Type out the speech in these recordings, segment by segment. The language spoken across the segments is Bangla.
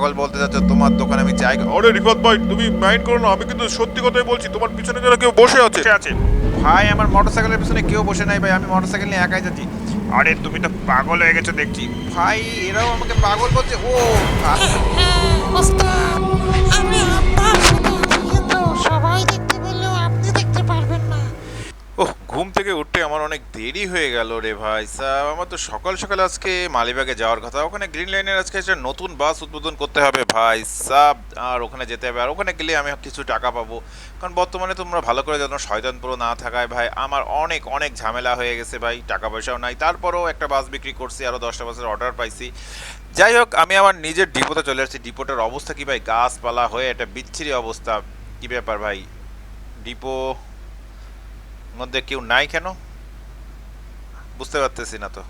পাগল বলতে যাচ্ছ তোমার দোকানে আমি চাই আরে রিফাত ভাই তুমি মাইন্ড করো না আমি কিন্তু সত্যি কথাই বলছি তোমার পিছনে যেন কেউ বসে আছে আছে ভাই আমার মোটরসাইকেলের পিছনে কেউ বসে নাই ভাই আমি মোটরসাইকেল নিয়ে একাই যাচ্ছি আরে তুমি তো পাগল হয়ে গেছো দেখছি ভাই এরাও আমাকে পাগল বলছে ও ঘুম থেকে উঠতে আমার অনেক দেরি হয়ে গেল রে ভাই। সাহ আমার তো সকাল সকাল আজকে মালিবাগে যাওয়ার কথা। ওখানে গ্রিন লাইনের আজকে একটা নতুন বাস উদ্বোধন করতে হবে ভাই। সাব আর ওখানে যেতে হবে। আর ওখানে গেলে আমি কিছু টাকা পাবো। কারণ বর্তমানে তোমরা ভালো করে জানো শয়তানপুর না থাকায় ভাই আমার অনেক অনেক ঝামেলা হয়ে গেছে ভাই। টাকা পয়সাও নাই। তারপরেও একটা বাস বিক্রি করছি আরও দশটা বাসের অর্ডার পাইছি। যাই হোক, আমি আমার নিজের ডিপোতে চলে আসছি। ডিপোটার অবস্থা কি ভাই? গাছপালা হয়ে একটা বিচ্ছিরি অবস্থা। কী ব্যাপার ভাই? ডিপো মধ্যে কেউ নাই কেন? বুঝতে পারতেছি না তো।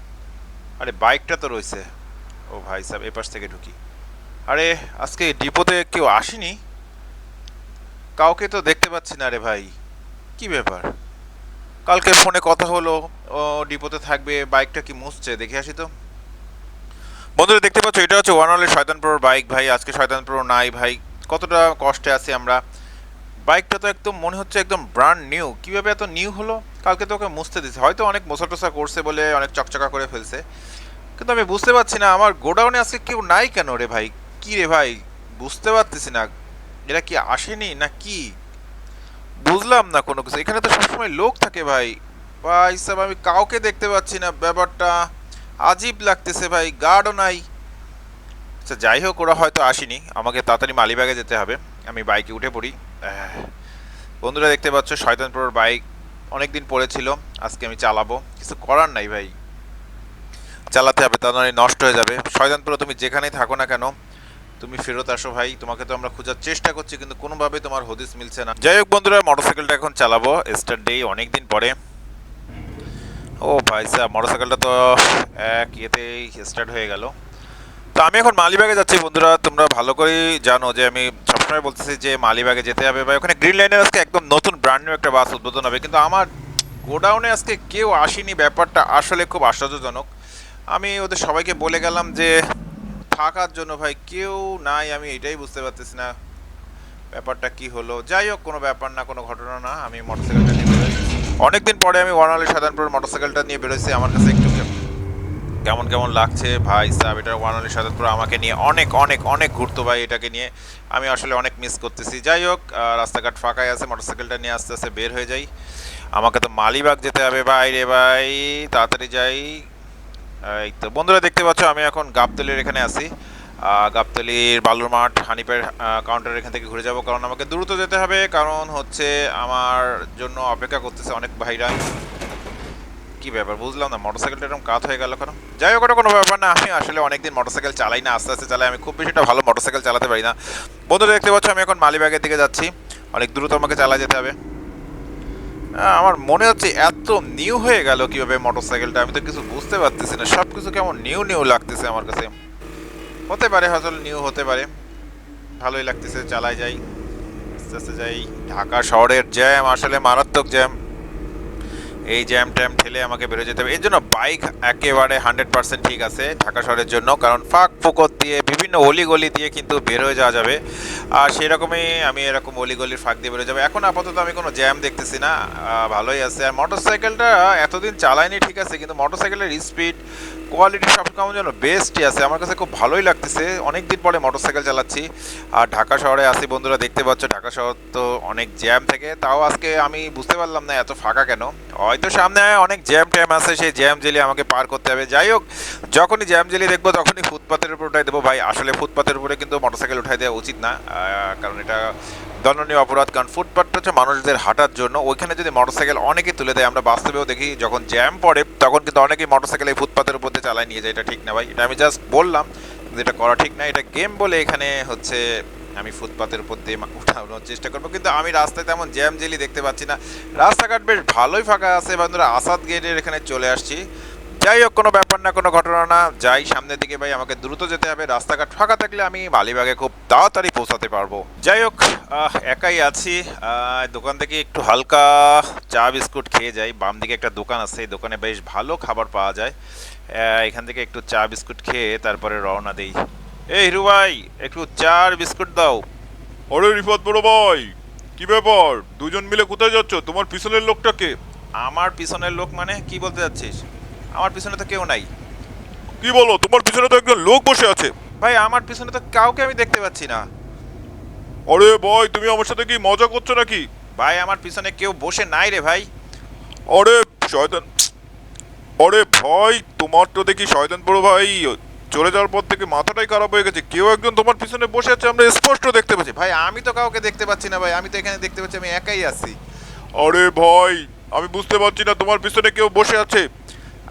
আরে বাইকটা তো রয়েছে। ও ভাই সাহেব, এপাশ থেকে ঢুকি। আরে, আজকে ডিপোতে কেউ আসেনি? কাউকে তো দেখতে পাচ্ছি না রে ভাই। কি ব্যাপার? কালকে ফোনে কথা হলো, ও ডিপোতে থাকবে, বাইকটা কি মুছছে? দেখে আসি তো। বন্ধুরা, দেখতে পাচ্ছ, এটা হচ্ছে ওয়ান অলের শয়তানপুর বাইক। ভাই, আজকে শয়তানপুর নাই ভাই। কতটা কষ্টে আছি আমরা। বাইকটা তো একদম মনে হচ্ছে একদম ব্র্যান্ড নিউ কীভাবে এত নিউ হলো? কালকে তো ওকে মুছতে দিছে। হয়তো অনেক মোছা টোসা করছে বলে অনেক চকচকা করে ফেলছে। কিন্তু আমি বুঝতে পারছি না, আমার গোডাউনে আজকে কেউ নাই কেন রে ভাই? কি রে ভাই? বুঝতে পারতেছি না। এরা কি আসেনি না কি? বুঝলাম না কোনো কিছু। এখানে তো সবসময় লোক থাকে ভাই। ভাই সাহেব আমি কাউকে দেখতে পাচ্ছি না। ব্যাপারটা আজীব লাগতেছে ভাই। গার্ডও নাই। আচ্ছা যাই হোক, ওরা হয়তো আসেনি। আমাকে তাড়াতাড়ি মালিবাগে যেতে হবে। আমি বাইকে উঠে পড়ি। বন্ধুরা দেখতে পাচ্ছ, শয়তানপুরের বাইক অনেক দিন পড়েছিল, আজকে আমি চালাবো। কিছু করার নাই ভাই। চালাতে হবে, তা নয় নষ্ট হয়ে যাবে। শয়তানপুরে তুমি যেখানেই থাকো না কেন, তুমি ফেরত আসো ভাই। তোমাকে তো আমরা খোঁজার চেষ্টা করছি, কিন্তু কোনোভাবে তোমার হদিস মিলছে না। যাই হোক বন্ধুরা, মোটরসাইকেলটা এখন চালাবো। স্টার্ট ডে অনেক দিন পরে। ও ভাই স্যার মোটরসাইকেলটা তো, এক ইয়েতেই স্টার্ট হয়ে গেল। তো আমি এখন মালিবাগে যাচ্ছি, বন্ধুরা। তোমরা ভালো করেই জানো যে আমি সবসময় বলতেছি যে মালিবাগে যেতে হবে বা ওখানে গ্রিন লাইনের আজকে একদম নতুন ব্র্যান্ড নিউ একটা বাস উদ্বোধন হবে। কিন্তু আমার গোডাউনে আজকে কেউ আসেনি। ব্যাপারটা আসলে খুব আশ্চর্যজনক। আমি ওদের সবাইকে বলে গেলাম যে, থাকার জন্য ভাই, কেউ নাই। আমি এটাই বুঝতে পারতেছি না ব্যাপারটা কি হলো। যাই হোক, কোনো ব্যাপার না, কোনো ঘটনা না। আমি মোটরসাইকেলটা নিয়ে বেরোই অনেকদিন পরে আমি ওয়ানালি সাধারণপুর মোটরসাইকেলটা নিয়ে বেরোইছি আমার কাছে একটু কেমন কেমন লাগছে? ভাই সাহেব এটা ওয়ান অনলি সাদাতপুর আমাকে নিয়ে অনেক অনেক অনেক ঘুরতো ভাই এটাকে নিয়ে। আমি আসলে অনেক মিস করতেছি। যাই হোক রাস্তাঘাট ফাঁকাই আছে মোটরসাইকেলটা নিয়ে আস্তে আস্তে বের হয়ে যাই। আমাকে তো মালিবাগ যেতে হবে ভাই রে ভাই। তাড়াতাড়ি যাই। এই তো বন্ধুরা দেখতে পাচ্ছ আমি এখন গাবতলির এখানে আহ, গাবতলির বালুর মাঠ হানিপের কাউন্টার এখান থেকে ঘুরে যাব। কারণ আমাকে দ্রুত যেতে হবে। কারণ হচ্ছে আমার জন্য অপেক্ষা করতেছে অনেক ভাইরা। কি ব্যাপার? বুঝলাম না মোটরসাইকেলটা এরকম কাত হয়ে গেল কেন? যাই হোক, ওটা কোনো ব্যাপার না। আমি আসলে অনেকদিন মোটরসাইকেল চালাই না, আস্তে আস্তে চালাই। আমি খুব বেশি একটা ভালো মোটরসাইকেল চালাতে পারি না। বন্ধুরা, দেখতে পাচ্ছ, আমি এখন মালিবাগের দিকে যাচ্ছি। অনেক দ্রুত আমাকে চালা যেতে হবে। আমার মনে হচ্ছে এত নিউ হয়ে গেল কীভাবে মোটরসাইকেলটা আমি তো কিছু বুঝতে পারতেছি না। সব কিছু কেমন নিউ নিউ লাগতেছে আমার কাছে। হতে পারে, হয়তো নিউ হতে পারে। ভালোই লাগতেছে, চালাই যাই। আস্তে আস্তে যাই। ঢাকা শহরের জ্যাম আসলে মারাত্মক জ্যাম এই জ্যাম ট্যাম ঠেলে আমাকে বেরো যেতে হবে। এর জন্য বাইক একেবারে হান্ড্রেড পার্সেন্ট ঠিক আছে ঢাকা শহরের জন্য, কারণ ফাঁক ফুকত দিয়ে, বিভিন্ন অলিগলি দিয়ে কিন্তু বের হয়ে যাওয়া যাবে। আর সেরকমই আমি এরকম অলিগলির ফাঁক দিয়ে বেরো যাব। এখন আপাতত আমি কোনো জ্যাম দেখতেছি না। ভালোই আছে। আর মোটরসাইকেলটা এতদিন চালাইনি ঠিক আছে, কিন্তু মোটরসাইকেলের স্পিড কোয়ালিটি সব কেমন যেন বেস্টই আছে। আমার কাছে খুব ভালোই লাগতেছে। অনেক দিন পরে মোটরসাইকেল চালাচ্ছি। আর ঢাকা শহরে আসি বন্ধুরা, দেখতে পাচ্ছ ঢাকা শহর তো অনেক জ্যাম থেকে। তাও আজকে আমি বুঝতে পারলাম না এত ফাঁকা কেন। হয়তো সামনে অনেক জ্যাম ট্যাম আছে, সেই জ্যাম জেলি আমাকে পার করতে হবে। যাই হোক, যখনই জ্যাম জেলি দেখব তখনই ফুটপাতের উপর উঠাই দেবো। ভাই, আসলে ফুটপাতের উপরে কিন্তু মোটরসাইকেল উঠাই দেওয়া উচিত না কারণ এটা দণ্ডনীয় অপরাধ, কারণ ফুটপাথটা হচ্ছে মানুষদের হাঁটার জন্য। ওইখানে যদি মোটরসাইকেল অনেকেই তুলে দেয়, আমরা বাস্তবেও দেখি যখন জ্যাম পড়ে, তখন কিন্তু অনেকেই মোটরসাইকেল এই ফুটপাথের উপর চালায় নিয়ে যায়। এটা ঠিক না ভাই, এটা আমি জাস্ট বললাম এটা করা ঠিক না। এটা গেম বলে এখানে হচ্ছে আমি ফুটপাতের উপর দিয়ে উঠানোর চেষ্টা করব। কিন্তু আমি রাস্তায় তেমন জ্যাম জেলি দেখতে পাচ্ছি না। রাস্তাঘাট বেশ ভালোই ফাঁকা আছে বন্ধুরা, আসাদ গেটের এখানে চলে আসছি। যাই হোক, কোনো ব্যাপার না, কোনো ঘটনা না। যাই সামনের দিকে ভাই, আমাকে দ্রুত যেতে হবে। রাস্তাঘাট ফাঁকা থাকলে আমি মালিবাগে খুব তাড়াতাড়ি পৌঁছাতে পারব। যাই হোক একাই আছি। দোকান থেকে একটু হালকা চা বিস্কুট খেয়ে যাই। বাম দিকে একটা দোকান আছে, এই দোকানে বেশ ভালো খাবার পাওয়া যায়। এখান থেকে একটু চা বিস্কুট খেয়ে তারপরে রওনা দিই। এই হিরু ভাই একটু চার বিস্কুট দাও। আরে রিফাত বড় ভাই কি ব্যাপার? দুজন মিলে কোথায় যাচ্ছ? তোমার পিছনের লোকটাকে আমার পিছনের লোক মানে কি বলতে যাচ্ছিস? আমার পিছনে তো কেউ নাই। কি বলো তোমার পিছনে তো একজন লোক বসে আছে। ভাই আমার পিছনে তো কাউকে আমি দেখতে পাচ্ছি না। আরে ভাই তুমি আমার সাথে কি মজা করছ নাকি? ভাই আমার পিছনে কেউ বসে নাই রে ভাই। আরে শয়তান আরে ভাই তোমার তো দেখি শয়তান বড় ভাই। চলে যাওয়ার পর থেকে মাথাটাই খারাপ হয়ে গেছে। কেউ একজন তোমার পিছনে বসে আছে, আমরা স্পষ্ট দেখতে পাচ্ছি। ভাই, আমি তো কাউকে দেখতে পাচ্ছি না, ভাই। আমি তো এখানে দেখতে পাচ্ছি, আমি একাই আছি। আরে ভাই, আমি বুঝতে পারছি না তোমার পিছনে কেউ বসে আছে।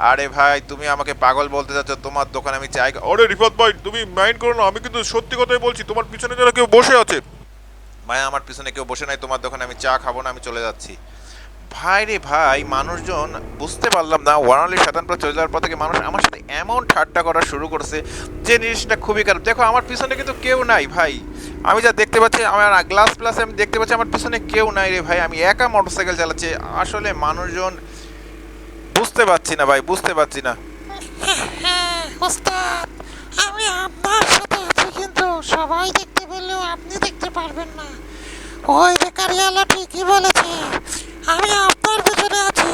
আরে ভাই, তুমি আমাকে পাগল বলতে চাচ্ছ তোমার দোকানে আমি চাই। আরে রিফাত ভাই, তুমি মাইন্ড করো না, আমি কিন্তু সত্যি কথাই বলছি, তোমার পিছনে যারা কেউ বসে আছে। ভাই, আমার পিছনে কেউ বসে নাই, তোমার দোকানে আমি চা খাব না, আমি চলে যাচ্ছি। ভাই রে ভাই, মানুষজন বুঝতে পারলাম না ওয়ারালি শতানপুর চলে যাওয়ার পর থেকে মানুষ আমার সাথে এমন ঠাট্টা করা শুরু করছে যে জিনিসটা খুবই খারাপ। দেখো, আমার পিছনে কিন্তু কেউ নাই ভাই। আমি যা দেখতে পাচ্ছি, আমার গ্লাস প্লাস আমি দেখতে পাচ্ছি, আমার পিছনে কেউ নাই রে ভাই। আমি একা মোটরসাইকেল চালাচ্ছি। আসলে মানুষজন বুঝতে পারছি না ভাই, বুঝতে পারছি না। আমি আপনার সাথে আছি কিন্তু সবাই দেখতে পেলেও আপনি দেখতে পারবেন না। ওই ঠিকই বলেছে আমি আপনার পিছনে আছি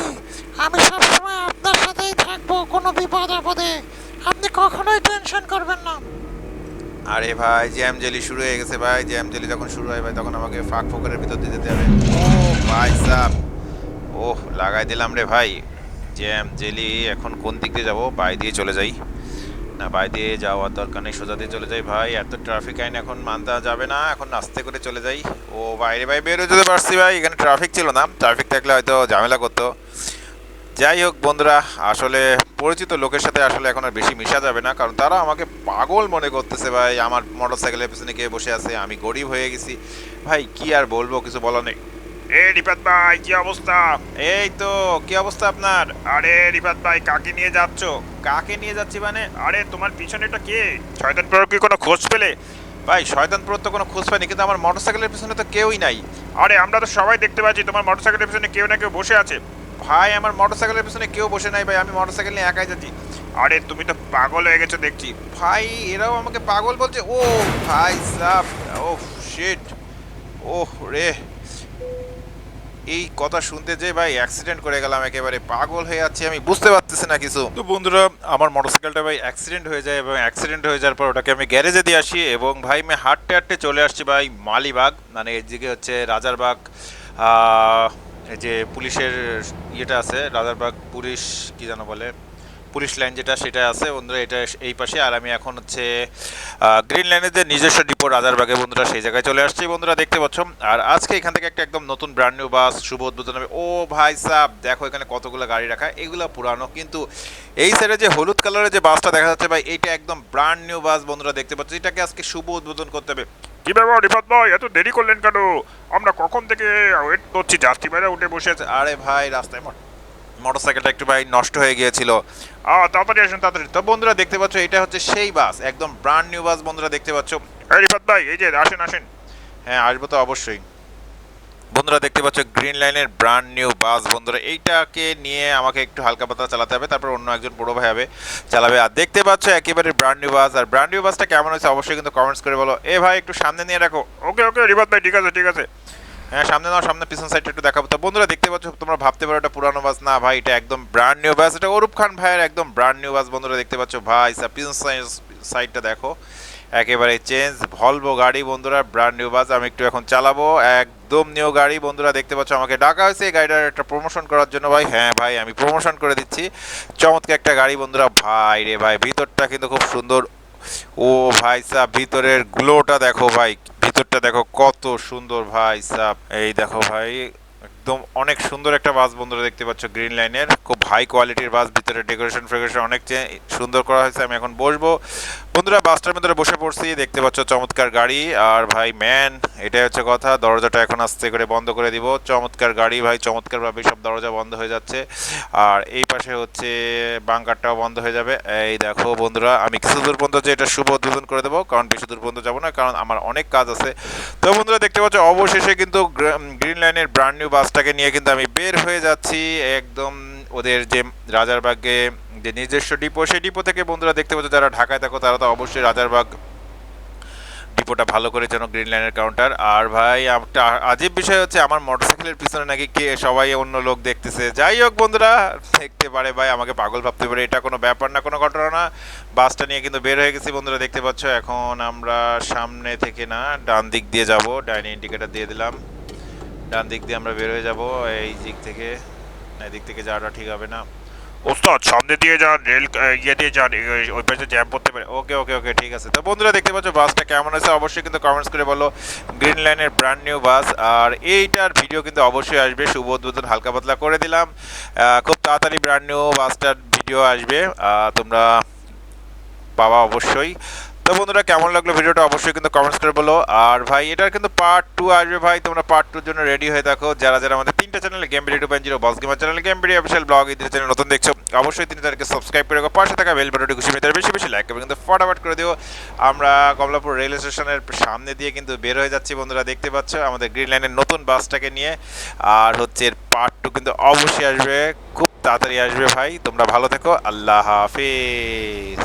আমি সবসময় আপনার সাথেই থাকব কোনো বিপদ আপদে আপনি কখনোই টেনশন করবেন না আরে ভাই, জ্যাম জেলি শুরু হয়ে গেছে ভাই। জ্যাম জেলি যখন শুরু হয় ভাই, তখন আমাকে ফাঁক ফোকরের ভিতর দিয়ে যেতে হবে। ও ভাই সাহ ওহ, লাগাই দিলাম রে ভাই। জ্যাম জেলি, এখন কোন দিক দিয়ে যাব? বাই দিয়ে চলে যাই। না, বাই দিয়ে যাওয়ার দরকার নেই, সোজা দিয়ে চলে যাই ভাই। এত ট্রাফিক আইন এখন মানতে যাবে না, এখন আস্তে করে চলে যাই। ও বাইরে ভাই, বেরো যেতে পারছি ভাই। এখানে ট্রাফিক ছিল না। ট্রাফিক থাকলে হয়তো ঝামেলা করতো। যাই হোক বন্ধুরা আসলে পরিচিত লোকের সাথে আসলে এখন আর বেশি মিশা যাবে না কারণ তারা আমাকে পাগল মনে করতেছে ভাই। আমার মোটর সাইকেলের পিছনে কে বসে আছে আমি গরিব হয়ে গেছি। ভাই কি আর বলব কিছু বলা নেই। এ রিফাত ভাই কি অবস্থা? এই তো কি অবস্থা আপনার? আরে রিফাত ভাই কাকে নিয়ে যাচ্ছ? কাকে নিয়ে যাচ্ছি মানে? আরে তোমার পিছনেটা কে? শয়তান প্রয়োগ কি কোনো খোঁজ পেলে? ভাই শয়তানপুর তো কোনো খোঁজ পাইনি কিন্তু আমার মোটর সাইকেলের পিছনে তো কেউই নাই। আরে আমরা তো সবাই দেখতে পাচ্ছি তোমার মোটরসাইকেলের পিছনে কেউ না কেউ বসে আছে। ভাই, আমার মোটর সাইকেলের পিছনে কেউ বসে নাই ভাই, আমি মোটর সাইকেল নিয়ে একাই যাচ্ছি। আরে, তুমি তো পাগল হয়ে গেছো দেখছি। ভাই, এরাও আমাকে পাগল বলছে। ও, ভাই সাব, ও শিট ও রে। এই কথা শুনতে যে ভাই অ্যাক্সিডেন্ট করে গেলাম একেবারে, পাগল হয়ে যাচ্ছি আমি, বুঝতে পারতেছি না কিছু। তো বন্ধুরা, আমার মোটরসাইকেলটা ভাই অ্যাক্সিডেন্ট হয়ে যায় এবং অ্যাক্সিডেন্ট হয়ে যাওয়ার পর ওটাকে আমি গ্যারেজে দিয়ে আসি এবং ভাই আমি হাঁটতে হাঁটতে চলে আসছি ভাই মালিবাগ মানে এদিকে হচ্ছে রাজারবাগ যে পুলিশের ইয়েটা আছে, রাজারবাগ পুলিশ কি যেন বলে, পুলিশ লাইন যেটা সেটা আছে। বন্ধুরা, এটা এই পাশে। আর আমি এখন হচ্ছে গ্রিন লাইনের যে নিজস্ব ডিপো রাজারবাগে। বন্ধুরা, সেই জায়গায় চলে আসছি। বন্ধুরা, দেখতে পাচ্ছ, আর আজকে এখান থেকে একটা একদম নতুন ব্র্যান্ড নিউ বাস শুভ উদ্বোধন হবে। ও ভাই সাহ দেখো এখানে কতগুলো গাড়ি রাখা। এগুলো পুরানো, কিন্তু এই সাইডে যে হলুদ কালারের যে বাসটা দেখা যাচ্ছে ভাই, এইটা একদম ব্র্যান্ড নিউ বাস বন্ধুরা, দেখতে পাচ্ছ, এটাকে আজকে শুভ উদ্বোধন করতে হবে। কি ব্যাপার রিফাত ভাই? এত দেরি করলেন কেন? আমরা কখন থেকে ওয়েট করছি? যাত্রী ভাইরা উঠে বসে আছে। আরে ভাই রাস্তায় মোটর সাইকেলটা একটু ভাই নষ্ট হয়ে গিয়েছিল। তাড়াতাড়ি আসেন তাড়াতাড়ি। তো বন্ধুরা দেখতে পাচ্ছ এটা হচ্ছে সেই বাস একদম ব্র্যান্ড নিউ বাস বন্ধুরা দেখতে পাচ্ছ। রিফাত ভাই এই যে আসেন আসেন। হ্যাঁ আসব তো অবশ্যই। বন্ধুরা দেখতে পাচ্ছ গ্রিন লাইনের ব্র্যান্ড নিউ বাস বন্ধুরা এইটাকে নিয়ে আমাকে একটু হালকা পাতলা চালাতে হবে, তারপর অন্য একজন বড় ভাই হবে, চালাবে। আর দেখতে পাচ্ছ একেবারে ব্র্যান্ড নিউ বাস আর ব্র্যান্ড নিউ বাসটা কেমন হয়েছে অবশ্যই কিন্তু কমেন্টস করে বলো। এ ভাই, একটু সামনে নিয়ে রাখো। ওকে ওকে রিফাত ভাই, ঠিক আছে ঠিক আছে। হ্যাঁ সামনে নাও, সামনে পিছন সাইডটা একটু দেখাবো। তো বন্ধুরা দেখতে পাচ্ছ, তোমরা ভাবতে পারো এটা পুরানো বাস না ভাই, এটা একদম ব্র্যান্ড নিউ বাস এটা অরূপ খান ভাইয়ের একদম ব্র্যান্ড নিউ বাস বন্ধুরা দেখতে পাচ্ছ। ভাই পিছন সাইডটা দেখো। একেবারে চেঞ্জ ভলভো গাড়ি, বন্ধুরা ব্র্যান্ড নিউ বাস আমি একটু এখন চালাবো। একদম নিউ গাড়ি, বন্ধুরা, দেখতে পাচ্ছ আমাকে ডাকা হয়েছে। এই গাড়িটার একটা প্রমোশন করার জন্য ভাই হ্যাঁ ভাই, আমি প্রমোশন করে দিচ্ছি। চমৎকার একটা গাড়ি, বন্ধুরা, ভাই রে ভাই, ভিতরটা কিন্তু খুব সুন্দর। ও ভাই সাহ ভিতরের গ্লোটা দেখো ভাই, ভিতরটা দেখো কত সুন্দর ভাই সাহ এই দেখো ভাই একদম অনেক সুন্দর একটা বাস বন্ধুরা দেখতে পাচ্ছ গ্রিন লাইনের খুব হাই কোয়ালিটির বাস, ভিতরে ডেকোরেশন ফেকোরেশন অনেক সুন্দর করা হয়েছে, আমি এখন বসবো। বন্ধুরা, বাসটার ভিতরে বসে পড়ছি, দেখতে পাচ্ছ চমৎকার গাড়ি। আর ভাই ম্যান এটাই হচ্ছে কথা, দরজাটা এখন আস্তে করে বন্ধ করে দিব। চমৎকার গাড়ি ভাই, চমৎকারভাবে সব দরজা বন্ধ হয়ে যাচ্ছে। আর এই পাশে হচ্ছে বাঙ্কারটাও বন্ধ হয়ে যাবে। এই দেখো বন্ধুরা, আমি কিছু দূর পর্যন্ত যে এটা শুভ উদ্বোধন করে দেবো, কারণ বেশি দূর পর্যন্ত যাব না, কারণ আমার অনেক কাজ আছে। তো বন্ধুরা, দেখতে পাচ্ছ, অবশেষে কিন্তু গ্রিন লাইনের ব্র্যান্ড নিউ বাসটাকে নিয়ে কিন্তু আমি বের হয়ে যাচ্ছি। একদম ওদের যে রাজারবাগে যে নিজস্ব ডিপো, সেই ডিপো থেকে বন্ধুরা দেখতে পাচ্ছ, যারা ঢাকায় থাকো, তারা তো অবশ্যই রাজারবাগ ডিপোটা ভালো করে যেন গ্রিন লাইনের কাউন্টার আর ভাই আজীব বিষয় হচ্ছে, আমার মোটরসাইকেলের পিছনে নাকি কে, সবাই অন্য লোক দেখতেছে। যাই হোক বন্ধুরা, দেখতে পারে ভাই, আমাকে পাগল ভাবতে পারে। এটা কোনো ব্যাপার না, কোনো ঘটনা না। বাসটা নিয়ে কিন্তু বের হয়ে গেছি বন্ধুরা, দেখতে পাচ্ছ। এখন আমরা সামনে থেকে না ডান দিক দিয়ে যাব। ডাইনি ইন্ডিকেটার দিয়ে দিলাম। ডান দিক দিয়ে আমরা বের হয়ে যাব। এই দিক থেকে না, এদিক থেকে যাওয়াটা ঠিক হবে না। ওস্তাদ সামনে দিয়ে যান রেল ইয়ে দিয়ে যান ওই পাশে জ্যাম পড়তে পারে। ওকে ওকে ওকে ঠিক আছে। তো বন্ধুরা দেখতে পাচ্ছ বাসটা কেমন আছে অবশ্যই কিন্তু কমেন্টস করে বলো। গ্রিন লাইনের ব্র্যান্ড নিউ বাস আর এইটার ভিডিও কিন্তু অবশ্যই আসবে। শুভ উদ্বোধন হালকা পাতলা করে দিলাম। খুব তাড়াতাড়ি ব্র্যান্ড নিউ বাসটার ভিডিও আসবে। তোমরা পাওয়া অবশ্যই। তো বন্ধুরা, কেমন লাগল ভিডিওটা? অবশ্যই কিন্তু কমেন্টস করে বলো। আর ভাই, এটার কিন্তু পার্ট টু আসবে ভাই। তোমরা পার্ট টুর জন্য রেডি হয়ে থাকো। যারা যারা আমাদের তিনটা চ্যানেলে game video two point zero boss gamer channel game video official blog এই চ্যানেল নতুন দেখছ, অবশ্যই তিনি তাদেরকে সাবস্ক্রাইব করে পাশে থাকা বেল বাটনটি খুশি মেয়ে বেশি বেশি লাইক কিন্তু ফটাফট করে দিও। আমরা কমলাপুর রেল স্টেশনের সামনে দিয়ে কিন্তু বের হয়ে যাচ্ছি বন্ধুরা, দেখতে পাচ্ছ? আমাদের গ্রিন লাইনের নতুন বাসটাকে নিয়ে। আর হচ্ছে এর পার্ট টু কিন্তু অবশ্যই আসবে। খুব তাড়াতাড়ি আসবে ভাই। তোমরা ভালো থেকো। আল্লাহ হাফিজ।